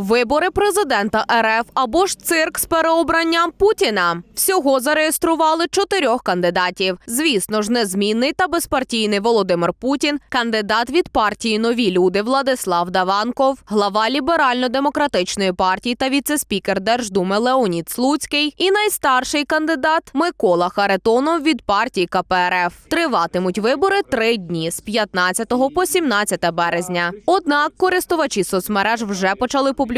Вибори президента РФ або ж цирк з переобранням Путіна. Всього зареєстрували чотирьох кандидатів. Звісно ж, незмінний та безпартійний Володимир Путін, кандидат від партії Нові люди Владислав Даванков, глава ліберально-демократичної партії та віцеспікер Держдуми Леонід Слуцький і найстарший кандидат Микола Харитонов від партії КПРФ. Триватимуть вибори три дні з 15 по 17 березня. Однак користувачі соцмереж вже почали публікувати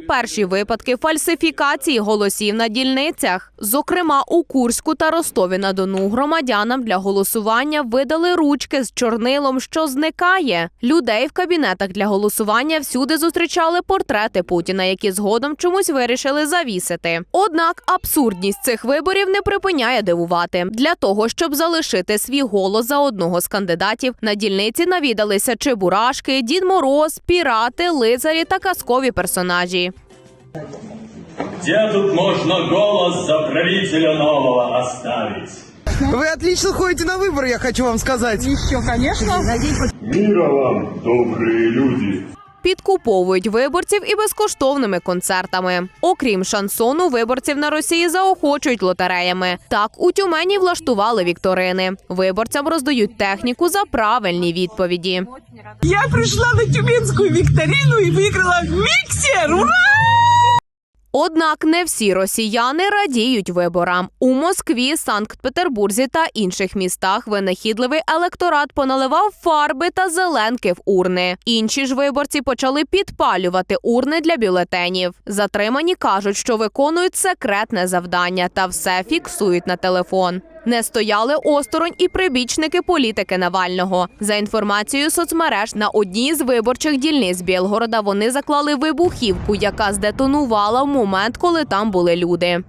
перші випадки фальсифікації голосів на дільницях. Зокрема, у Курську та Ростові на Дону громадянам для голосування видали ручки з чорнилом, що зникає. Людей в кабінетах для голосування всюди зустрічали портрети Путіна, які згодом чомусь вирішили завісити. Однак абсурдність цих виборів не припиняє дивувати. Для того щоб залишити свій голос за одного з кандидатів, на дільниці навідалися Чебурашки, Дід Мороз, пірати, лицарі та казкові персонажі. Где тут можно голос за правителя нового оставить? Вы отлично ходите на выборы, я хочу вам сказать. Еще, конечно. Мира вам, добрые люди! Підкуповують виборців і безкоштовними концертами. Окрім шансону, виборців на Росії заохочують лотереями. Так у Тюмені влаштували вікторини. Виборцям роздають техніку за правильні відповіді. Я прийшла на тюменську вікторину і виграла міксер. Ура! Однак не всі росіяни радіють виборам. У Москві, Санкт-Петербурзі та інших містах винахідливий електорат поналивав фарби та зеленки в урни. Інші ж виборці почали підпалювати урни для бюлетенів. Затримані кажуть, що виконують секретне завдання та все фіксують на телефон. Не стояли осторонь і прибічники політики Навального. За інформацією соцмереж, на одній з виборчих дільниць Білгорода вони заклали вибухівку, яка здетонувала в момент, коли там були люди.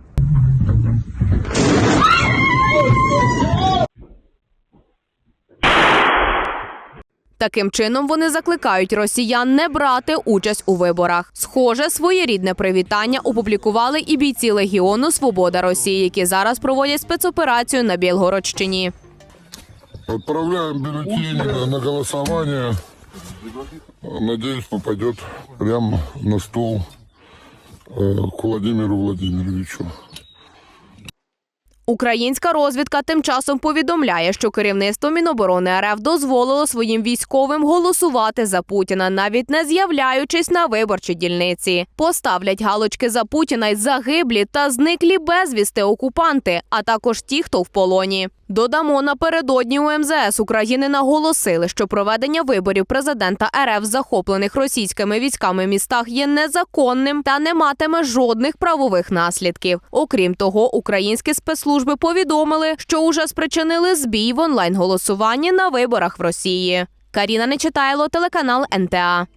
Таким чином вони закликають росіян не брати участь у виборах. Схоже, своєрідне привітання опублікували і бійці Легіону Свобода Росії, які зараз проводять спецоперацію на Білгородщині. Отправляем бюллетень на голосование. Надеюсь, попадет прямо на стол э, к Владимиру Владимировичу. Українська розвідка тим часом повідомляє, що керівництво Міноборони РФ дозволило своїм військовим голосувати за Путіна, навіть не з'являючись на виборчій дільниці. Поставлять галочки за Путіна й загиблі та зниклі безвісти окупанти, а також ті, хто в полоні. Додамо напередодні у МЗС України наголосили, що проведення виборів президента РФ захоплених російськими військами містах є незаконним та не матиме жодних правових наслідків. Окрім того, українські спецслужби повідомили, що уже спричинили збій в онлайн голосуванні на виборах в Росії. Каріна Нечитайло, телеканал НТА.